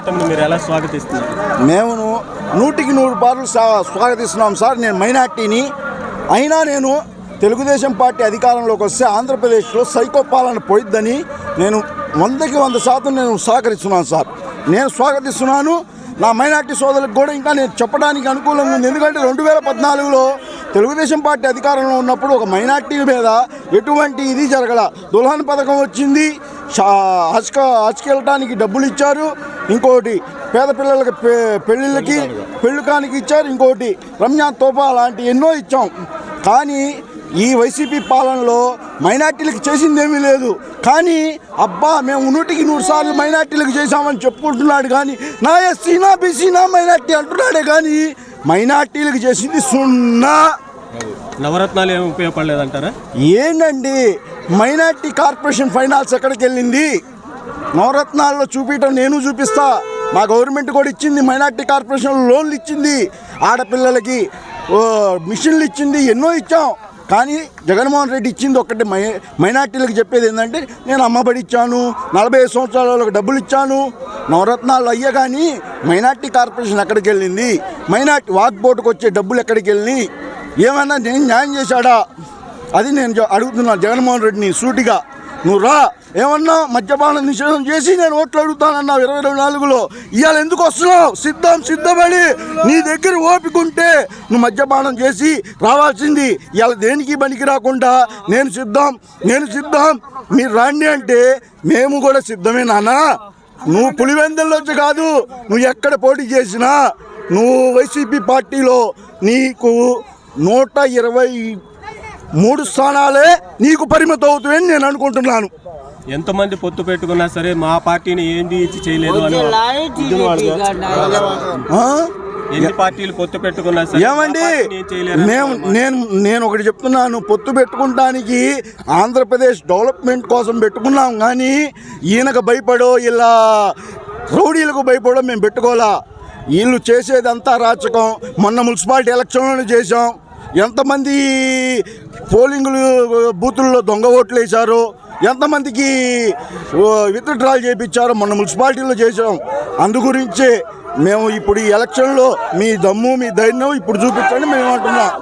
కూటమిని మీరు ఎలా స్వాగతిస్తున్నారు? మేము నూటికి నూరు పార్లు స్వాగతిస్తున్నాం సార్. నేను మైనార్టీని. అయినా నేను తెలుగుదేశం పార్టీ అధికారంలోకి వస్తే ఆంధ్రప్రదేశ్లో సైకో పాలన పోయిద్దని నేను వందకి వంద శాతం నేను సహకరిస్తున్నాను సార్. నేను స్వాగతిస్తున్నాను. నా మైనార్టీ సోదరులకు కూడా ఇంకా నేను చెప్పడానికి అనుకూలంగా ఉంది. ఎందుకంటే రెండు వేల పద్నాలుగులో తెలుగుదేశం పార్టీ అధికారంలో ఉన్నప్పుడు ఒక మైనార్టీ మీద ఎటువంటి ఇది జరగల. దుల్హన్ పథకం వచ్చింది. షా- హజ్క హజ్కి డబ్బులు ఇచ్చారు. ఇంకోటి పేద పిల్లలకి పె- పెళ్ళిళ్ళకి పెళ్ళికానికి ఇచ్చారు. ఇంకోటి రంజాన్ తోఫా లాంటి ఎన్నో ఇచ్చాం. కానీ ఈ వైసీపీ పాలనలో మైనార్టీలకు చేసిందేమీ లేదు. కానీ అబ్బా మేము నూటికి నూరు సార్లు మైనార్టీలకు చేశామని చెప్పుకుంటున్నాడు కానీ నా ఎస్సీ నా బీసీ నా మైనార్టీ అంటున్నాడే కానీ మైనార్టీలకు చేసింది సున్నా. నవరత్నాలు ఏమి ఉపయోగపడలేదంటారా? ఏంటండి మైనార్టీ కార్పొరేషన్ ఫైనాన్స్ ఎక్కడికి వెళ్ళింది నవరత్నాల్లో చూపించడం నేను చూపిస్తా. మా గవర్నమెంట్ కూడా ఇచ్చింది మైనార్టీ కార్పొరేషన్ లోన్లు ఇచ్చింది. ఆడపిల్లలకి ఓ, మిషన్లు ఇచ్చింది ఎన్నో ఇచ్చాం. కానీ జగన్మోహన్ రెడ్డి ఇచ్చింది ఒకటి మై మైనార్టీలకు చెప్పేది ఏంటంటే నేను అమ్మబడి ఇచ్చాను నలభై ఐదు సంవత్సరాల వాళ్ళకి డబ్బులు ఇచ్చాను. నవరత్నాలు అయ్యా కానీ మైనార్టీ కార్పొరేషన్ ఎక్కడికి వెళ్ళింది? మైనార్టీ వాక్ బోర్డుకు వచ్చే డబ్బులు ఎక్కడికి వెళ్ళి ఏమైనా నేను న్యాయం చేశాడా? అది నేను అడుగుతున్నాను జగన్మోహన్ రెడ్డిని సూటిగా. నువ్వు రా. ఏమన్నా మద్యపానం నిషేధం చేసి నేను ఓట్లు అడుగుతానన్నావు ఇరవై ఇరవై నాలుగులో. ఇవాళ ఎందుకు వస్తున్నావు? సిద్ధం సిద్ధమని నీ దగ్గర ఓపిక ఉంటే నువ్వు మద్యపానం చేసి రావాల్సింది. ఇవాళ దేనికి పనికి రాకుండా నేను సిద్ధం నేను సిద్ధం. మీరు రాండి అంటే మేము కూడా సిద్ధమే నాన్న. నువ్వు పులివెందుల్లోంచి కాదు నువ్వు ఎక్కడ పోటీ చేసినా నువ్వు వైసీపీ పార్టీలో నీకు నూట ఇరవై మూడు స్థానాలే నీకు పరిమితం అవుతాయని నేను అనుకుంటున్నాను. ఎంతమంది పొత్తు పెట్టుకున్నా సరే మా పార్టీని ఏంది ఇచ్చి చేయలేదు అని ఉద్యమం వాళ్ళు ఆ? ఎన్ని పార్టీలు పొత్తు పెట్టుకున్నా సరే ఏమండి? మేము నేను నేను ఒకటి చెప్తున్నాను. పొత్తు పెట్టుకుంటానికి ఆంధ్రప్రదేశ్ డెవలప్మెంట్ కోసం పెట్టుకున్నాం కానీ ఈయనకు భయపడో ఇలా రౌడీలకు భయపడో మేము పెట్టుకోవాలా? వీళ్ళు చేసేదంతా రాచకం. మొన్న మున్సిపాలిటీ ఎలక్షన్లోనే చేసాం ఎంతమంది పోలింగులు బూతుల్లో దొంగ ఓట్లు వేశారు ఎంతమందికి విత్డ్రాల్ చేయించారు మొన్న మున్సిపాలిటీలో చేసాం అందుగురించే మేము ఇప్పుడు ఈ ఎలక్షన్లో మీ దమ్ము మీ ధైర్యం ఇప్పుడు చూపించండి మేము అంటున్నాం.